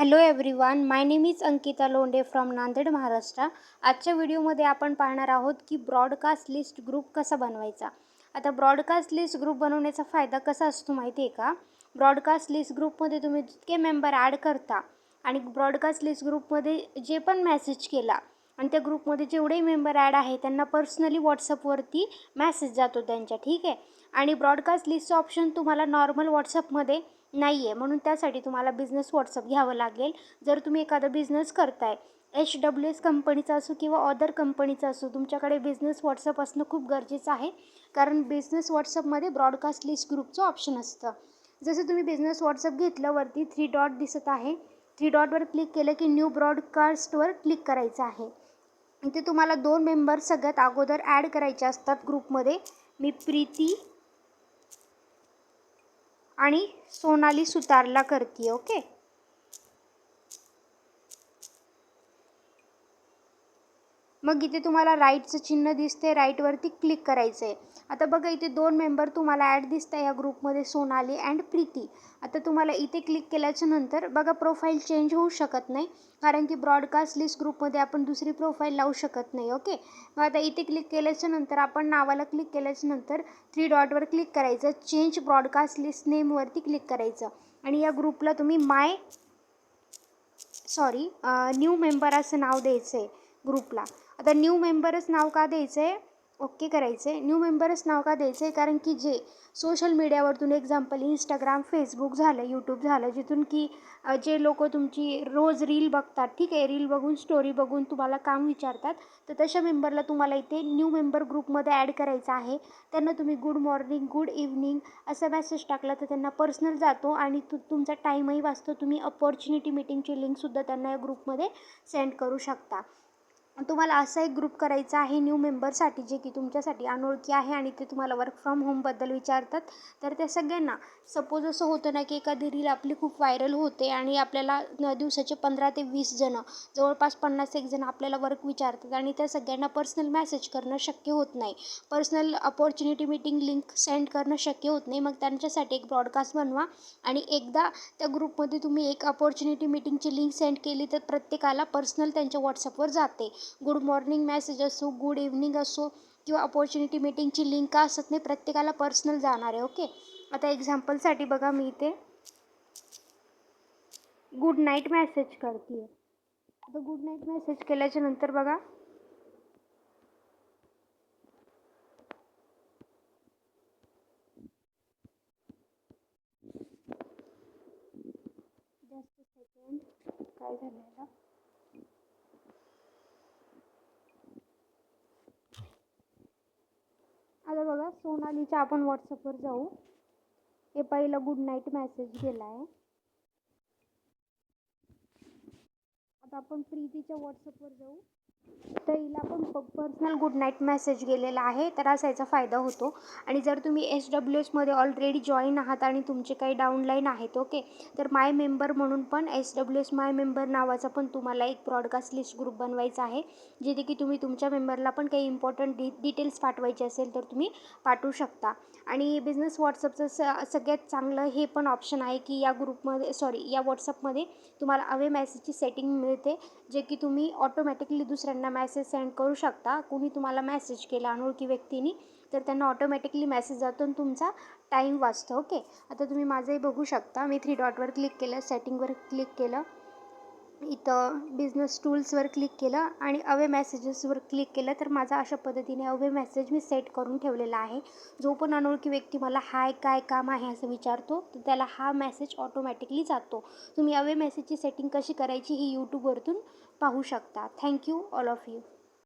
Hello everyone my name is Ankita Londe from Nanded Maharashtra आजच्या व्हिडिओमध्ये आपण पाहणार आहोत की ब्रॉडकास्ट लिस्ट ग्रुप कसा बनवायचा. आता ब्रॉडकास्ट लिस्ट ग्रुप बनवण्याचा फायदा कसा असतो माहिती आहे का ब्रॉडकास्ट लिस्ट ग्रुपमध्ये तुम्ही जितके मेंबर ॲड करता आणि ब्रॉडकास्ट लिस्ट ग्रुपमध्ये जे पण मेसेज केला आणि त्या ग्रुपमध्ये जेवढे मेंबर ॲड आहे त्यांना पर्सनली व्हॉट्सअपवरती मॅसेज जातो त्यांच्या ठीक आहे? आणि ब्रॉडकास्ट लिस्टचं ऑप्शन तुम्हाला नॉर्मल व्हॉट्सअपमध्ये नाही आहे म्हणून त्यासाठी तुम्हाला बिझनेस व्हॉट्सअप घ्यावं लागेल. जर तुम्ही एखादा बिझनेस करताय एच डब्ल्यू एस कंपनीचा असो किंवा अदर कंपनीचा असो तुमच्याकडे बिझनेस व्हॉट्सअप असणं खूप गरजेचं आहे. कारण बिझनेस व्हॉट्सअपमध्ये ब्रॉडकास्ट लिस्ट ग्रुपचं ऑप्शन असतं. जसं तुम्ही बिझनेस व्हॉट्सअप घेतलं वरती थ्री डॉट दिसत आहे. थ्री डॉटवर क्लिक केलं की न्यू ब्रॉडकास्टवर क्लिक करायचं आहे. इथे तुम्हाला दोन मेंबर सगळ्यात अगोदर ॲड करायचे असतात ग्रुपमध्ये मी प्रीती आणि सोनाली सुतारला करते ओके? मग इथे तुम्हाला राईटचं चिन्ह दिसते राईटवरती क्लिक करायचं आहे आता बघा इथे दोन मेंबर तुम्हाला ॲड दिसत आहे या ग्रुपमध्ये सोनाली अँड प्रीती. आता तुम्हाला इथे क्लिक केल्याच्यानंतर बघा प्रोफाईल चेंज होऊ शकत नाही कारण की ब्रॉडकास्ट लिस्ट ग्रुपमध्ये आपण दुसरी प्रोफाईल लावू शकत नाही ओके मग आता इथे क्लिक केल्याच्यानंतर आपण नावाला क्लिक केल्याच्यानंतर थ्री डॉटवर क्लिक करायचं चेंज ब्रॉडकास्ट लिस्ट नेमवरती क्लिक करायचं. आणि या ग्रुपला तुम्ही माय सॉरी न्यू मेंबर असं नाव द्यायचं आहे ग्रुपला आता न्यू मेंबरच नाव का द्यायचं आहे ओके करायचं आहे न्यू मेंबरच नाव का द्यायचं आहे कारण की जे सोशल मीडियावरतून एक्झाम्पल इंस्टाग्राम फेसबुक झालं यूट्यूब झालं जिथून की जे लोक तुमची रोज रील बघतात ठीक आहे? रील बघून स्टोरी बघून तुम्हाला काम विचारतात तर तशा मेंबरला तुम्हाला इथे न्यू मेंबर ग्रुपमध्ये ॲड करायचं आहे. त्यांना तुम्ही गुड मॉर्निंग गुड इव्हनिंग असा मेसेज टाकला तर त्यांना पर्सनल जातो आणि तु तुमचा टाईमही वाचतो. तुम्ही अपॉर्च्युनिटी मीटिंगची लिंकसुद्धा त्यांना या ग्रुपमध्ये सेंड करू शकता. तुम्हाला असा एक ग्रुप करायचा आहे न्यू मेंबरसाठी जे की तुमच्यासाठी अनोळखी आहे आणि ते तुम्हाला वर्क फ्रॉम होमबद्दल विचारतात. तर त्या सगळ्यांना सपोज असं होतं ना की एखादी रील आपली खूप व्हायरल होते आणि आपल्याला दिवसाचे पंधरा ते वीस जणं जवळपास पन्नास एक जण आपल्याला वर्क विचारतात आणि त्या सगळ्यांना पर्सनल मॅसेज करणं शक्य होत नाही. Personal opportunity meeting link send करणं शक्य होत नाही. मग त्यांच्यासाठी एक ब्रॉडकास्ट बनवा आणि एकदा त्या ग्रुपमध्ये तुम्ही एक अपॉर्च्युनिटी मीटिंगची लिंक सेंड केली तर प्रत्येकाला पर्सनल त्यांच्या व्हॉट्सअपवर जाते. गुड मॉर्निंग मॅसेज असो, गुड इव्हनिंग असो, किंवा अपॉर्च्युनिटी मीटिंगची लिंक का असत नाही, प्रत्येकाला पर्सनल जाणार आहे ओके आता एक्झाम्पलसाठी बघा मी इथे. गुड नाईट मॅसेज करते आता गुड नाईट मॅसेज केल्याच्या नंतर बघा. काय झालं आता बघा सोनालीच्या आपण व्हॉट्सअपवर जाऊ. हे पहिला गुड नाईट मेसेज गेला आहे आता आपण प्रीतीच्या व्हॉट्सअपवर जाऊ. तर हिला पण पर्सनल गुड नाईट मेसेज गेलेला आहे. तर असा याचा फायदा होतो. आणि जर तुम्ही एस डब्ल्यू एसमध्ये ऑलरेडी जॉईन आहात आणि तुमचे काही डाऊनलाईन आहेत ओके तर माय मेंबर म्हणून पण S W S my member नावाचा पण तुम्हाला एक ब्रॉडकास्ट लिस्ट ग्रुप बनवायचा आहे. जिथे की तुम्ही तुमच्या मेंबरला पण काही इम्पॉर्टंट डि डिटेल्स पाठवायचे असेल तर तुम्ही पाठवू शकता. आणि बिझनेस व्हॉट्सअपचं स सगळ्यात चांगलं हे पण ऑप्शन आहे की या ग्रुपमध्ये सॉरी या व्हॉट्सअपमध्ये तुम्हाला अवे मेसेजची सेटिंग मिळते. जे की तुम्ही ऑटोमॅटिकली दुसऱ्यांना मेसेज सेंड करू शकता. कुणी तुम्हाला मॅसेज केला अनोळखी व्यक्तीनी तर त्यांना ऑटोमॅटिकली मॅसेज जातो आणि तुमचा टाईम वाचतो ओके आता तुम्ही माझंही बघू शकता. मी थ्री डॉटवर क्लिक केलं सेटिंगवर क्लिक केलं. इथं बिझनेस टूल्सवर क्लिक केलं आणि अवे मेसेजेसवर क्लिक केलं तर माझा अशा पद्धतीने अवे मेसेज मी सेट करून ठेवलेला आहे. जो पण अनोळखी व्यक्ती मला हाय काय काम आहे? असं विचारतो तर त्याला हा मेसेज ऑटोमॅटिकली जातो. तुम्ही अवे मेसेजची सेटिंग कशी करायची ही यूट्यूबवरतून पाहू शकता. Thank you all of you